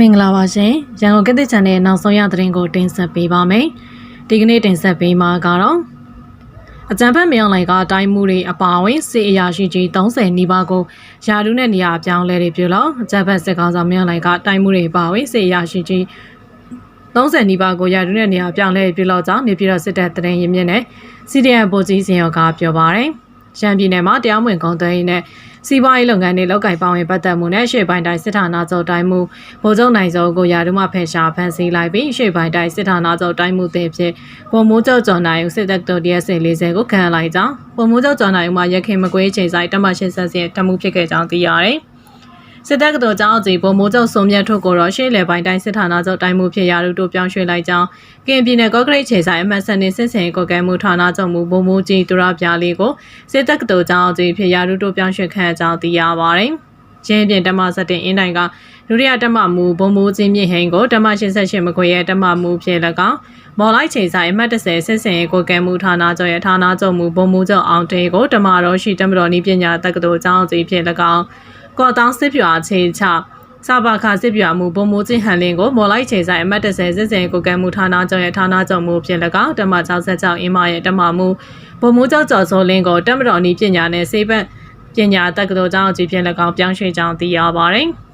မင်္ဂလာပါရှင်ရန်ကုန်ကက်တစ်ချန်နယ်နောက်ဆုံးရသတင်းကိုတင်ဆက်ပေးပါမယ်ဒီကနေ့တင်ဆက်ပေးမှာကတော့အကြံဖက်မြောင်းလိုင်ကတိုင်းမှုတွေအပါအဝင်စေအရာရှိကြီး30နီးပါးကိုယာဒူးနဲ့နေရာအပြောင်းလဲတွေပြုလို့အကြံဖက်စစ်ကောင်ဆောင်မြောင်းလိုင်ကတိုင်းမှုတွေအပါအဝင်စေအရာရှိကြီး30နီးပါးကိုယာဒူးနဲ့နေရာပြောင်းလဲပြုလို့ကြောင်းနေပြည်တော်စစ်တပ်တရင်ရင်းမြစ်နဲ့စီဒီအမ်ပိုကြီးစင်ရောကပြောပါရယ်ရန်ပြည်နယ်မှာတရားမဝင်ကုန်သွယ်ရေးနဲ့ စီးပွားရေးလုပ်ငန်းတွေလောက်ကိုင်ပေါဝင်ပတ်သက်မှုနဲ့ရှေ့ပိုင်းတိုင်းစစ်ဌာနချုပ်တိုင်းမှုဗိုလ်ချုပ်နိုင်စောကိုရာထူးမှဖယ်ရှားဖမ်းဆီးလိုက်ပြီးရှေ့ပိုင်းတိုင်းစစ်ဌာနချုပ်တိုင်းမှုတင်ဖြစ်ပုံမိုးချုပ်ကျော်နိုင်ဦးစစ်တပ်တော်တရစင်40ကိုခံလိုက်ကြောင်းပုံမိုးချုပ်ကျော်နိုင်ဦးမှာရခင်မကွေးချိန်ဆိုင်တမရှင်းဆက်စင်တမှုဖြစ်ခဲ့ကြောင်းသိရတယ် စစ်တပ်ကတော်ကြောင်းအကြီးပုံမိုးချုပ်စုံမြတ်ထုတ်ကိုတော့ရှေ့လေပိုင်းတိုင်းစစ်ဌာနချုပ်တိုင်းမှုဖြစ်ရာတို့တို့ပြောင်းရွှေ့လိုက်ကြောင်းကင်ပြည်နယ်ကော့ကရိတ်ခြေဆိုင်အမှတ်စနစ်စစ်စင်ကိုကဲမှုဌာနချုပ်မူပုံမိုးကြီးသူရပြလေးကိုစစ်တပ်ကတော်ကြောင်းအကြီးဖြစ်ရာတို့တို့ပြောင်းရွှေ့ခံကြောင်းသိရပါတယ်။ရင်းပြင်တမစတင်အင်းတိုင်းကဒုတိယတမမူဘုံမိုးကြီးမြင့်ဟိန်ကိုတမ88မခွေရဲ့တမမူဖြစ်၎င်းမော်လိုက်ချိန်ဆိုင်အမှတ်30စစ်စင်ရဲ့ကိုကဲမှုဌာနချုပ်ရဲ့ဌာနချုပ်မူဘုံမိုးချုပ်အောင်တေကိုတမတော်ရှိတမတော်ဤပညာတက္ကသိုလ်ကျောင်းအကြီးဖြစ်၎င်း ကော်တောင်းစစ်ပြွာအခြေချစပါခါစစ်ပြမှုဘုံမိုးချင်းဟန်လင်းကိုမော်လိုက်ချိန်ဆိုင်အမတ်30စစ်စင်ကိုကံမှုဌာနချုပ်ရဲ့ဌာနချုပ်မှုဖြစ်၎င်းတမ66အင်းမရဲ့တမမှုဘုံမိုးကျောက်ကျော်စောလင်းကိုတက်မတော်နီးပညာနဲ့စေပတ်ပညာတက္ကသိုလ်ကျောင်းအကြီးဖြစ်၎င်းပြောင်းရွှေ့ကြောင်းသိရပါတယ်။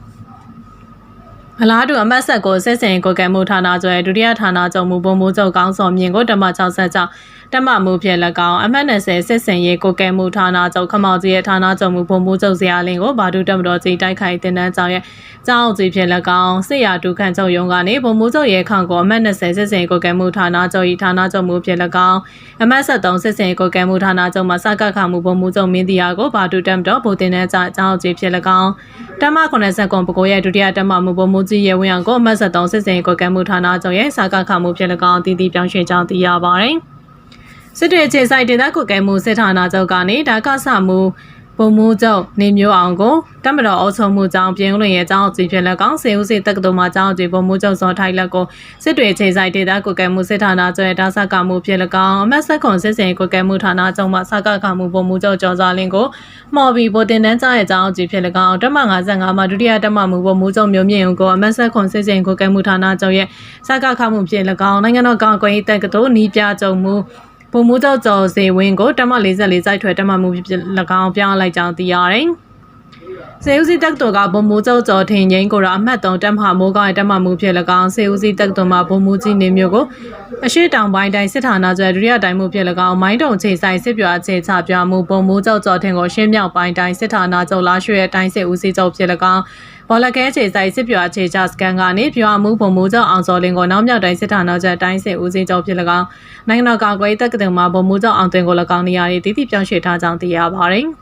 အလားတူအမတ်ဆက်ကိုစစ်စင်ကိုကံမှုဌာနချုပ်ရဲ့ဒုတိယဌာနချုပ်မှုဘုံမိုးချုပ်ကောင်းဆောင်မြင့်ကိုတမ66 တမမှုဖြစ်၎င်းအမှတ်20စစ်စင်ရေးကိုကဲမှုဌာနချုပ်ခမောက်ကြီးရဲ့ဌာနချုပ်မှုဘုံမိုးချုပ်ဇရာလင်းကိုဘာဒုတမတော်ကြီးတိုက်ခိုက်တင်တန်းကြောင်းရဲ့ကျောင်းကြီးဖြစ်၎င်းစစ်ရာဒုခန့်ချုပ်ရုံးကနေဘုံမိုးချုပ်ရဲ့ခန့်ကိုအမှတ်20စစ်စင်ကိုကဲမှုဌာနချုပ်၏ဌာနချုပ်မှုဖြစ်၎င်းအမှတ်73စစ်စင်ကိုကဲမှုဌာနချုပ်မှာစကခမှုဘုံမိုးချုပ်မင်းတရားကိုဘာဒုတမတော်ဗိုလ်တင်တန်းကြောင်းကျောင်းကြီးဖြစ်၎င်းတမ80ကွန်ပကိုရဲ့ဒုတိယတမမှုဘုံမိုးကြီးရဲ့ဝင်အောင်ကိုအမှတ်73စစ်စင်ကိုကဲမှုဌာနချုပ်ရဲ့စကခမှုဖြစ်၎င်းတည်တည်ပြောင်းရွှေ့ကြောင်းသိရပါတယ် စစ်တွေခြေဆိုင်ဒေသကွက်ကဲမှုစစ်ဌာနချုပ်ကနေဒါကဆမှုပုံမှုချုပ်နေမျိုးအောင်ကိုတမတော်အုပ်ချုပ်မှုကြောင့်ပြင်းလွင်ရဲ့အကြောင်းအကြည့်ဖြစ်လက်ကောင်စေဦးစေတက္ကသိုလ်မှာအကြောင်းအကြည့်ပုံမှုချုပ်စောထိုက်လက်ကိုစစ်တွေခြေဆိုင်ဒေသကွက်ကဲမှုစစ်ဌာနချုပ်ရဲ့ဒါဆကမှုဖြစ်လက်ကောင်အမတ်ဆက်ခွန်စစ်စင်ကွက်ကဲမှုဌာနချုပ်မှာစကကမှုပုံမှုချုပ်ကျော်စားလင်းကိုမော်ဘီဗိုတင်တန်းကြားရဲ့အကြောင်းအကြည့်ဖြစ်လက်ကောင်တမ55မှာဒုတိယတမမှုပုံမှုချုပ်မျိုးမြင့်ကိုအမတ်ဆက်ခွန်စစ်စင်ကွက်ကဲမှုဌာနချုပ်ရဲ့စကကမှုဖြစ်လက်ကောင်နိုင်ငံတော်ကောင်ကွယ်တက္ကသိုလ်နီးပြကြုံမှု ဗိုလ်မှူးချုပ်ကျော်စေဝင်းကိုတမ44စိုက်ထွယ်တမမှုဖြစ်၎င်းပြောင်းလိုက်ကြောင်းသိရတယ်။စေဦးစီတက်တော်ကဗိုလ်မှူးချုပ်ကျော်ထင်ငိမ့်ကိုတော့အမှတ်3တက်မမိုးကောင်းရဲ့တက်မမှုဖြစ်၎င်းစေဦးစီတက်တော်မှာဗိုလ်မှူးကြီးနေမျိုးကို အရှိတောင်ပိုင်းတိုင်းစစ်ဌာနကျွဲဒုတိယတိုင်းမှုဖြစ်၎င်းမိုင်းတုံချိန်ဆိုင်စစ်ပြွာအခြေချပြမှုဗိုလ်မှူးချုပ်ကျော်ထင်ကိုရှင်းမြောက်ပိုင်းတိုင်းစစ်ဌာနချုပ်လာရွှေရဲ့တိုင်းစစ်ဦးစီးချုပ်ဖြစ်၎င်းဘောလကဲခြေဆိုင်စစ်ပြွာခြေချစကန်ကနေပြွာမှုပုံမှုကြောင့်အောင်စော်လင်းကိုနောက်မြောက်တိုင်းစစ်ဌာနချုပ်တိုင်းစစ်ဦးစီးချုပ်ဖြစ်၎င်းနိုင်ငံတော်ကာကွယ်တက္ကသိုလ်မှာပုံမှုကြောင့်အောင်သွင်းကို၎င်းနေရာတွေတည်တည်ပြောင်းရွှေ့ထားကြောင်းသိရပါတယ်။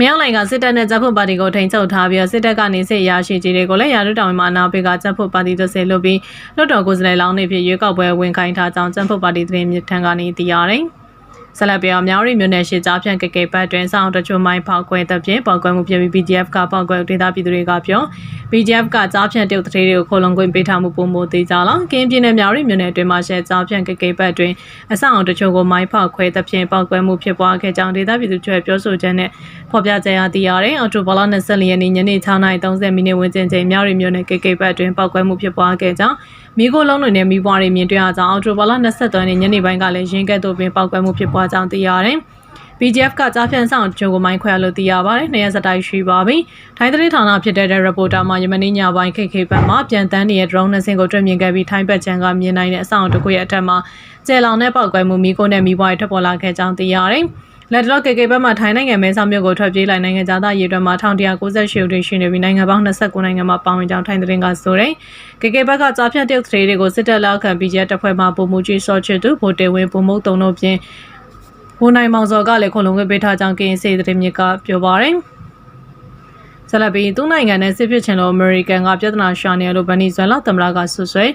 မြောက်နိုင်ငံစစ်တပ်နဲ့ဂျပ်ဖို့ပါတီကိုထိန်းချုပ်ထားပြီးစစ်တပ်ကနေစစ်ရရှိကြီးတွေကိုလည်းရာထူးတောင်မှာအနာပေးကဂျပ်ဖို့ပါတီတို့ဆဲလို့ပြီးလွတ်တော်ကိုယ်စားလှယ်လောင်းနေဖြစ်ရွေးကောက်ပွဲဝင်ခိုင်းထားကြောင်းဂျပ်ဖို့ပါတီသတင်းမြစ်ထံကနေသိရတယ်။ ဆက်လက်ပြောမြောင်ရီမြို့နယ်ရှိကြားဖြန့်ကကေပတ်တွင်စောင်းတချို့မိုင်းဖောက်ခွဲတဲ့ပြင်ပေါက်ကွဲမှုဖြစ်ပြီး BGF ကပေါက်ကွဲဒေသပြည်သူတွေကပြော BGF ကကြားဖြန့်တရုတ်တရေတွေကိုခိုလုံခွင့်ပေးထားမှုပုံမိုသေးကြလားကင်းပြည်နယ်မြောင်ရီမြို့နယ်အတွင်းမှာရှဲကြားဖြန့်ကကေပတ်တွင်အဆောက်တချို့ကိုမိုင်းဖောက်ခွဲတဲ့ပြင်ပေါက်ကွဲမှုဖြစ်ပွားခဲ့ကြောင်းဒေသပြည်သူတွေပြောဆိုချက်နဲ့ဖော်ပြကြရသည်ရတယ်အော်တိုဘလာ24ရက်နေ့ညနေ6:30မိနစ်ဝန်းကျင်ချိန်မြောင်ရီမြို့နယ်ကေကေပတ်တွင်ပေါက်ကွဲမှုဖြစ်ပွားခဲ့ကြောင်းမိခိုးလုံးတွေနဲ့မိဘတွေမြင်တွေ့ရကြောင်းအော်တိုဘလာ23ရက်နေ့ညနေပိုင်းကလည်းရင်းကဲ့သို့ပင်ပေါက်ကွဲမှုဖြစ်ပွားကြောင်းသိရတယ်။ BGF ကကြားဖြန့်ဆောင်ဂျိုကိုမိုင်းခွဲလို့သိရပါတယ်။နေရစတိုင်ရှိပါပြီ။ထိုင်းသတင်းဌာနဖြစ်တဲ့ reporter မှာယမနေ့ညပိုင်း KK ဘက်မှပြန်တန်းနေတဲ့ drone နှစင်ကိုတွေ့မြင်ခဲ့ပြီးထိုင်းဘက်ချန်ကမြင်နိုင်တဲ့အဆောင်တစ်ခုရဲ့အထက်မှာကျဲလောင်တဲ့ပေါက်ကွဲမှုမိခိုးနဲ့မိဘတွေထွက်ပေါ်လာခဲ့ကြောင်းသိရတယ်။ လက်တော့ကေကေဘက်မှထိုင်းနိုင်ငံမဲဆောက်မြို့ကိုထွက်ပြေးလိုက်နိုင်ငံသားရေးအတွက်မှာ1198ဦးတွင်ရှိနေပြီးနိုင်ငံပေါင်း29နိုင်ငံမှာပါဝင်ကြောင်းထိုင်းသတင်းကဆိုတယ်။ကေကေဘက်ကကြားဖြတ်တရုတ်တွေတွေကိုစစ်တပ်လက်ခံပြီးရတပ်ဖွဲ့မှပုံမှုကြီးစောချစ်သူဗိုလ်တေဝင်းပုံမှုတုံတို့ဖြင့်ဘိုးနိုင်မောင်စောကလည်းခုံလုံးခွင့်ပေးထားကြောင်းကင်းစေတဲ့မြစ်ကပြောပါရယ် ဆလဘီသူ့နိုင်ငံနဲ့စစ်ဖြစ်ချင်လို့အမေရိကန်ကပြဿနာရှာနေလို့ဗနီဇွဲလာသမ္မတကဆွဆွဲ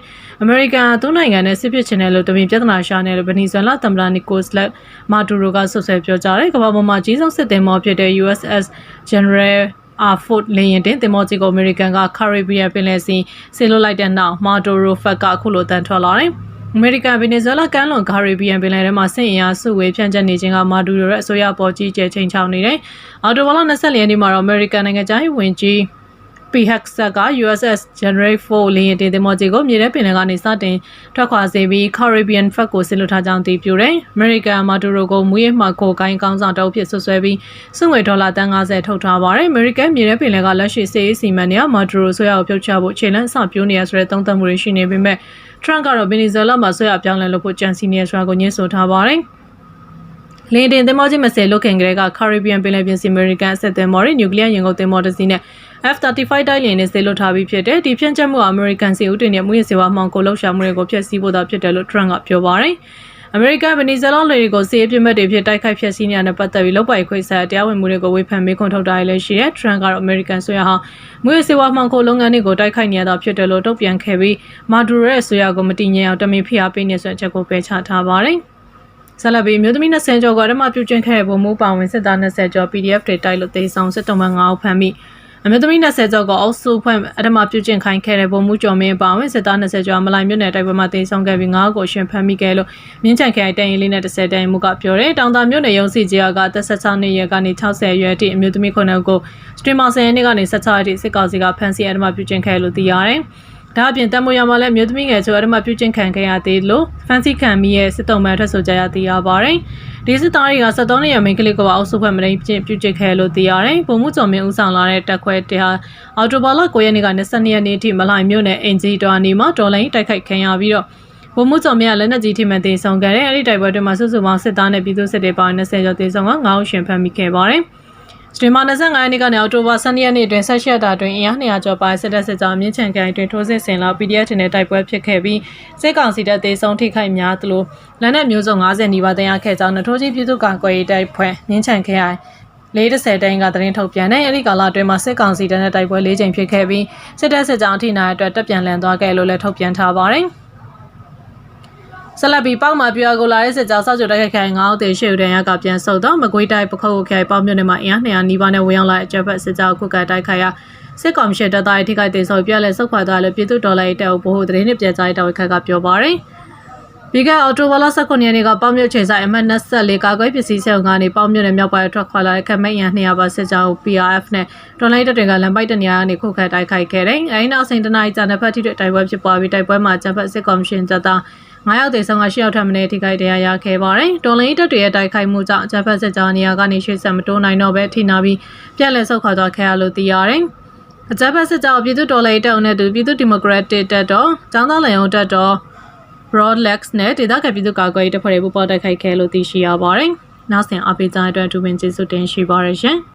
အမေရိကန်သူ့နိုင်ငံနဲ့စစ်ဖြစ်ချင်တယ်လို့တမင်ပြဿနာရှာနေလို့ဗနီဇွဲလာသမ္မတနီကိုစလက်မာတူရိုကဆွဆွဲပြောကြားတယ်ကမ္ဘာပေါ်မှာကြီးဆုံးစစ်သည်မောဖြစ်တဲ့ USS General အာဖို့လင်းရင်တင်တင်မော်ဂျီကိုအမေရိကန်ကကာရစ်ဘီယန်ပင်လယ်စီဆေလွတ်လိုက်တဲ့နောက်မာတိုရိုဖက်ကအခုလိုတန်ထွက်လာတယ်။ အမေရိကန်ဗီနီဇွဲလားကမ်းလွန်ကာရီဘီယန်ပင်လယ်ထဲမှာဆင့်အင်အားစုဝေးဖြန့်ကျက်နေခြင်းကမာဒူရိုရဲ့အစိုးရပေါ်ကြီးကျယ်ချိန်ချောင်းနေတယ်။အော်တိုဝါလာ24ရက်နေ့မှာတော့အမေရိကန်နိုင်ငံသားဝင်ကြီး PHX က USS Generate 4လေယာဉ်တင်သင်္ဘောကြီးကိုမြေထဲပင်လယ်ကနေစတင်ထွက်ခွာစေပြီး Caribbean Flag ကိုဆင်လွှတ်ထားကြောင်းတည်ပြုတယ်။ American Maduro ကိုမူရစ်မှခိုကိုင်းကောင်းဆောင်တောက်ဖြစ်ဆွဆွဲပြီးစုငွေဒေါ်လာတန်း90ထုတ်ထားပါတယ်။ American မြေထဲပင်လယ်ကလက်ရှိစေးစီမံနေရ Maduro ဆိုရကိုဖြုတ်ချဖို့ခြေလန်းအစပြိုးနေရဆိုတဲ့သုံးသပ်မှုတွေရှိနေပေမဲ့ Trump ကတော့ Venezuela မှာဆွဲရပြောင်းလဲလို့ဖို့ကြံစီနေရဆိုတာကိုညှင်းဆိုထားပါတယ်။လင်းတင်သင်္ဘောကြီး20လုတ်ခင်ကလေးက Caribbean ပင်လယ်ပြင်စီ American အဆက်သင်္ဘောတွေနျူကလ িয়ার ရင်ကုန်သင်္ဘောတစ်စီးနဲ့ F-35 တိုက်လေယာဉ်နဲ့ဆေလွတ်ထားပြီးဖြစ်တဲ့ဒီဖြန့်ချက်မှုအမေရိကန်စီဦးတင်တဲ့မှုရစေဝါမှောင်ကိုလှုပ်ရှားမှုတွေကိုဖျက်ဆီးဖို့သာဖြစ်တယ်လို့ Trump ကပြောပါတယ်။အမေရိကန်ဗနီဇလားလေတွေကိုစီးအပြစ်မဲ့တွေဖြစ်တိုက်ခိုက်ဖျက်ဆီးနေတာနဲ့ပတ်သက်ပြီးလောက်ပိုက်ခွေဆိုင်တရားဝင်မှုတွေကိုဝေဖန်မေးခွန်းထုတ်တာလည်းရှိတဲ့ Trump ကတော့ American ဆိုရဟာမှုရစေဝါမှောင်ကိုလုပ်ငန်းတွေကိုတိုက်ခိုက်နေရတာဖြစ်တယ်လို့တုံ့ပြန်ခဲ့ပြီး Maduro ရဲ့ဆိုရကိုမတည်ငြိမ်အောင်တမင်ဖိအားပေးနေဆိုတဲ့အချက်ကိုပယ်ချထားပါတယ်။ဆလဘီမျိုးသမီး20ကျော်ကအဓမ္မပြုကျင့်ခဲ့တဲ့ဗိုလ်မှူးပါဝင်စစ်သား20ကျော် PDF တွေတိုက်လို့တေဆောင်စစ်တုံးမှ9အောင်ဖမ်းမိ အမျိုးသမီး20ကျော်ကအုပ်စုဖွဲ့အဓမ္မပြုကျင့်ခိုင်းခဲ့တဲ့ဗိုလ်မှူးကျော်မင်းပါဝင်စစ်သား20ကျော်မလိုက်မြို့နယ်တိုက်ပွဲမှာတေဆောင်ခဲ့ပြီး9ကိုရှင်ဖမ်းမိခဲ့လို့မြင်းချန်ခရိုင်တန်ရင်လေးနဲ့10တန်ရင်မှုကပြောတယ်တောင်တာမြို့နယ်ရုံးစီကြီးက16နှစ်ရွယ်ကနေ60ရွယ်အထိအမျိုးသမီး9ကိုစတရီမာဆယ်နှစ်ကနေ16အထိစစ်ကောင်စီကဖမ်းဆီးအဓမ္မပြုကျင့်ခဲ့လို့သိရတယ် ဒါအပြင်တမွေရမှာလည်းမြို့သမီးငယ်ချိုအဓမ္မပြုကျင့်ခံခဲ့ရသေးလို့ဖန်စီခံမိရဲ့စစ်တုံးမှထွက်ဆိုကြရသေးရပါတယ်။ဒီစစ်သားတွေက73နှစ်ရမိန်းကလေးကိုအောက်စုဖွဲ့မရင်းပြုကျင့်ခဲ့လို့သိရတယ်။ပုံမှုကျော်မင်းဦးဆောင်လာတဲ့တက်ခွဲတဲဟာအော်တိုဘာလ9ရက်နေ့က22ရက်နေ့အထိမလိုက်မြို့နယ်အင်ဂျီတော်အနီမှာဒေါ်လိုင်းတိုက်ခိုက်ခံရပြီးတော့ဘုံမှုကျော်မြတ်လက်နက်ကြီးထိမှန်သေးဆောင်ခဲ့တဲ့အဲ့ဒီတိုက်ပွဲတွေမှာစုစုပေါင်းစစ်သားနဲ့ပြည်သူစစ်တွေပေါင်း20ကျော်သေဆုံးက9ဦးရှင်ဖမ်းမိခဲ့ပါတယ်။ စတင်မာ25ရက်နေ့ကနေအောက်တိုဘာ12ရက်နေ့အတွင်းဆက်ရှိတာတွင်အင်အား200ကျော်ပါစစ်တပ်စစ်ကြောင်းမြင့်ချန်ကန်တွင်ထိုးစစ်ဆင်လာ PDF တင်တဲ့တိုက်ပွဲဖြစ်ခဲ့ပြီးစစ်ကောင်စီတပ်သေးဆုံးထိခိုက်များသလိုလက်နက်မျိုးစုံ90နီးပါးတင်ရခဲ့ကြောင်းနထိုးကြီးပြည်သူ့ကာကွယ်ရေးတိုက်ဖွဲ့မြင့်ချန်ခရိုင်40တိုင်ကသတင်းထုတ်ပြန်တဲ့အဲဒီကာလအတွင်းမှာစစ်ကောင်စီတပ်နဲ့တိုက်ပွဲ၄ချိန်ဖြစ်ခဲ့ပြီးစစ်တပ်စစ်ကြောင်းအထိနာအတွက်တပ်ပြန်လည်သွားခဲ့လို့လည်းထုတ်ပြန်ထားပါတယ်။ ဆက်လက်ပြီးပေါက်မှာပြွာကိုလာတဲ့စစ်ကြောင်းစောက်ကြတိုက်ခိုက်ငါးဦးသေရှေ့ဦးတန်းရကပြန်ဆုတ်တော့မကွေးတိုင်းပခုတ်ခိုင်ပေါက်မြို့နယ်မှာအင်အား200နီးပါးနဲ့ဝင်ရောက်လာတဲ့အကြပ်ဖက်စစ်ကြောင်းခုကတိုက်ခိုက်ရစစ်ကောင်ရှင်တပ်သားတွေထိခိုက်ဒေဆုံးပြက်လက်ဆုတ်ခွာသွားလို့ပြည်သူဒေါ်လာရေးတပ်အုပ်ဘို့သတင်းနဲ့ပြန်ကြားရေးတာဝန်ခံကပြောပါရယ်ပြီးခဲ့အော်တိုဘာလ19ရက်နေ့ကပေါမြို့ချိန်ဆိုင်အမှတ်24ကာကွယ်ပစ္စည်းဆောင်ကနေပေါမြို့နယ်မြောက်ပိုင်းထွက်ခွာလာတဲ့ခမိတ်ရန်200ပါစစ်ကြောင်း PRF နဲ့ဒေါ်လာတပ်တွေကလမ်းပိုက်တနေရာကနေခုခံတိုက်ခိုက်ခဲ့တယ်။အဲဒီနောက်စိန်တနားကြာနှစ်ဖက်ထိတဲ့တိုက်ပွဲဖြစ်ပွားပြီးတိုက်ပွဲမှာဂျပန်စစ်ကောင်ရှင်တပ်သား 9ယောက်သေဆုံးက10ယောက်ထပ်မံထိခိုက်တရားရခဲ့ပါတယ်။တော်လိုင်းတပ်တွေရဲ့တိုက်ခိုက်မှုကြောင့်ဂျပန်စစ်ကြောနေရာကနေရွှေ့ဆက်မတိုးနိုင်တော့ပဲထိနာပြီးပြက်လက်ဆုတ်ခွာသွားခဲ့ရလို့သိရတယ်။အကြမ်းဖက်စစ်ကြောပြည်သူတော်လှန်ရေးတပ်အုပ်နဲ့တူပြည်သူဒီမိုကရက်တစ်တပ်တော်ចောင်းသားလယုံတပ်တော် Broadlex နဲ့ဒေသခံပြည်သူ့ကာကွယ်ရေးတပ်ဖွဲ့တွေပူးပေါင်းတိုက်ခိုက်ခဲ့လို့သိရှိရပါတယ်။နောက်ဆင်အပိကြတဲ့အတွက်ဒူပင်ကျေးဇူးတင်ရှိပါရရှင်။